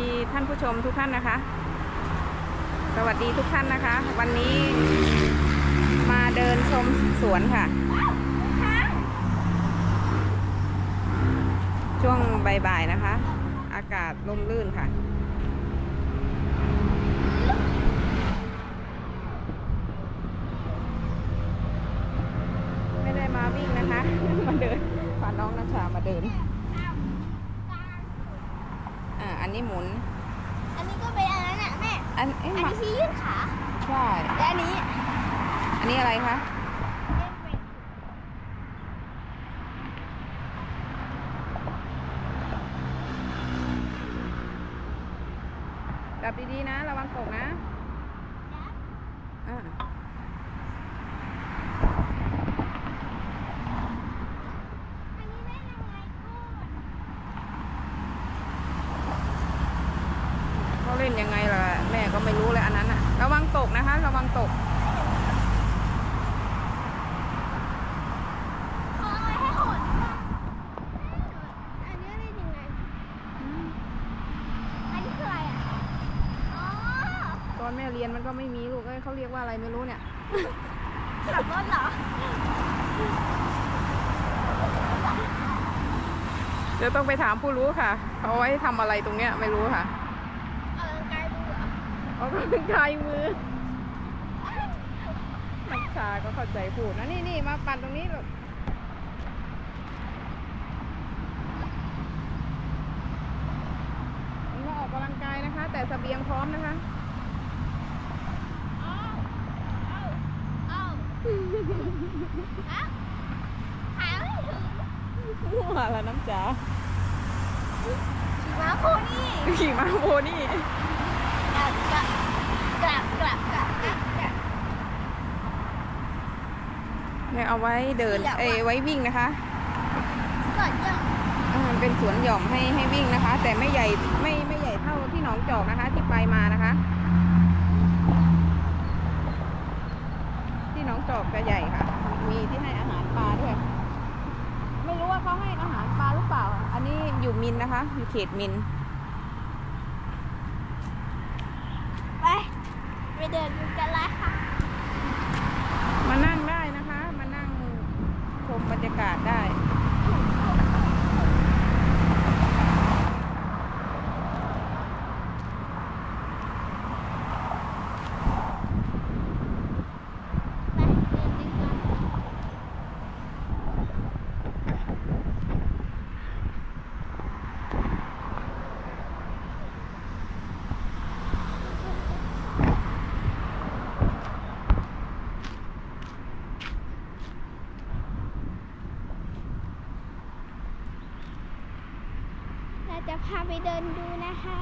ดีท่านผู้ชมทุกท่านนะคะ สวัสดีทุกท่านนะคะ วันนี้มาเดินชมสวนค่ะ ช่วงบ่ายๆนะคะ อากาศร่มรื่นค่ะ ไม่ได้มาวิ่งนะคะ มาเดินพาน้องนัชชามาเดิน อ่าอันนี้หมุน อันนี้ก็เป็นอันนั้นน่ะแม่ อันเอ๊ะอันมานี้ที่ยืดขา ใช่ และอันนี้ อันนี้อะไรคะจับดีๆนะ ระวังตกนะอ่า อันนี้ได้ยังไงก็ เขาเล่นยังไงล่ะ แม่ก็ไม่รู้เลยอันนั้นอะระวังตกนะคะ ระวังตกขอเอาไว้ให้หดอันนี้ได้ยังไงอันนี้คืออะไรอะอ๋อตอนแม่เรียนมันก็ไม่มีลูกเอ้ยเขาเรียกว่าอะไรไม่รู้เนี่ยขับรถเหรอเดี๋ยวต้องไปถามผู้รู้ค่ะเขาเอาไว้ทำอะไรตรงเนี้ยไม่รู้ค่ะ กายมือนักชาก็เข้าใจพูดนะนี่นี่มาปั่นตรงนี้ลูกมันมาออกกำลังกายนะคะ แต่เสบียงพร้อมนะคะเอาเอาเอาอะหาไม่ถึงมั่วละน้ำจ๋าขี่ม้าโคนี่ขี่ม้าโพนี่กลับกลับ กลับกลับกลับกลับกลับ เนี่ยเอาไว้เดิน เสียวอะ เอยไว้วิ่งนะคะก่อนยังอ่ามันเป็นสวนหย่อมให้ให้วิ่งนะคะ แต่ไม่ใหญ่ไม่ไม่ใหญ่เท่าที่หนองจอกนะคะ ที่ไปมานะคะ ที่หนองจอกจะใหญ่ค่ะ มีที่ให้อาหารปลาด้วย ไม่รู้ว่าเขาให้อาหารปลาหรือเปล่า อันนี้อยู่มินนะคะ อยู่เขตมิน ไป ไป เดินดูกันเลยค่ะ มานั่งได้นะคะ มานั่งชมบรรยากาศได้ ไปเดินกันก่อน เรา จะพาไปเดินดูนะคะ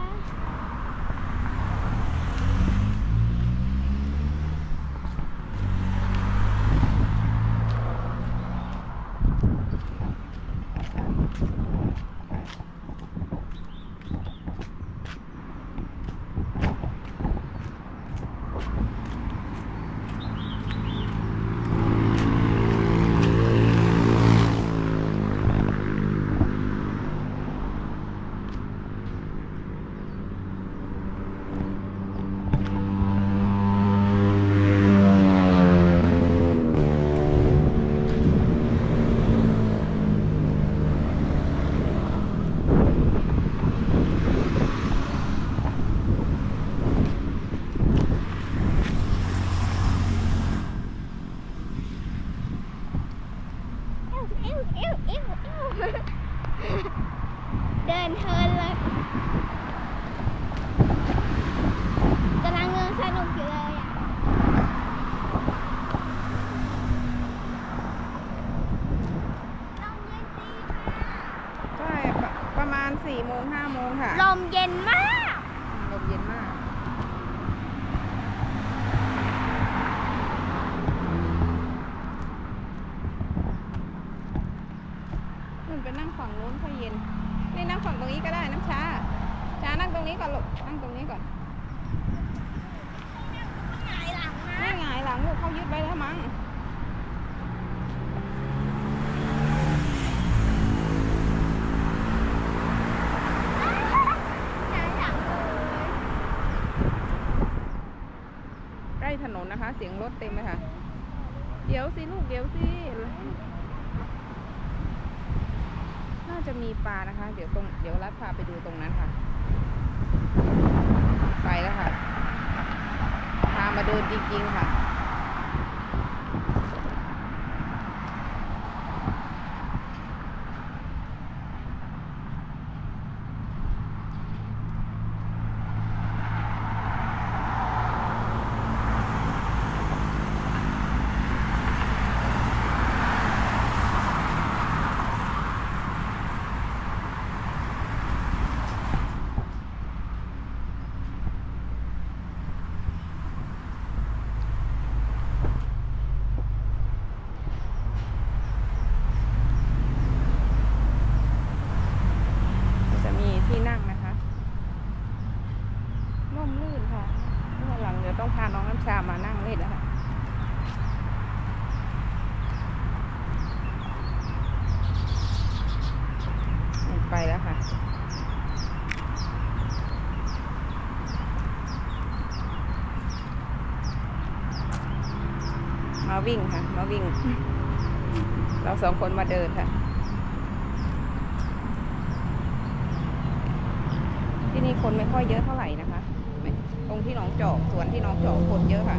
ลังลูกเขายึดไปแล้วมั้งใกล้ถนนนะคะ เสียงรถเต็มเลยค่ะ เดี๋ยวสิลูกเดี๋ยวสิ น่าจะมีปลานะคะ เดี๋ยวตรงเดี๋ยวรัดพาไปดูตรงนั้นค่ะ ไปแล้วค่ะ พามาเดินจริงๆค่ะ วิ่งค่ะมาวิ่ง เราสองคนมาเดินค่ะ ที่นี่คนไม่ค่อยเยอะเท่าไหร่นะคะ ตรงที่น้องจอกสวนที่น้องจอกคนเยอะค่ะ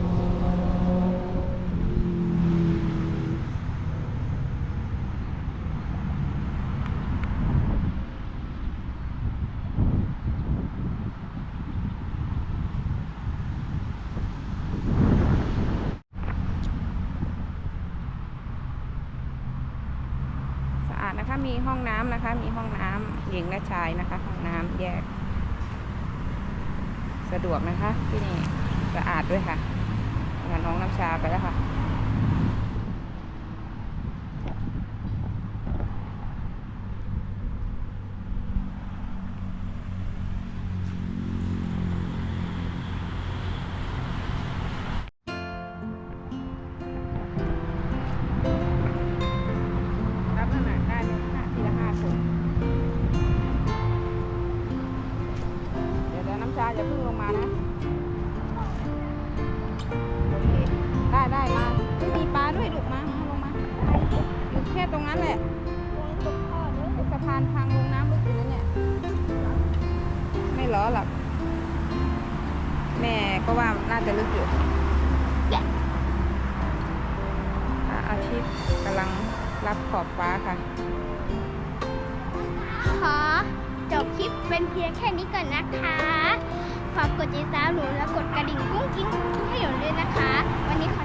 สะอาดนะคะ มีห้องน้ำนะคะ มีห้องน้ำหญิงและชายนะคะ ห้องน้ำแยก สะดวกนะคะ ที่นี่สะอาดด้วยค่ะงานน้องน้ำชาไปแล้วค่ะ ล้อหรอกแม่ก็ว่าน่าจะลึกอยู่พระอาทิตย์กำลังรับขอบฟ้าค่ะ ขอจบคลิปเป็นเพียงแค่นี้ก่อนนะคะฝากกดติดตามหนูและกดกระดิ่งกุ้งกิ้งให้หนูด้วยนะคะ วันนี้ขอ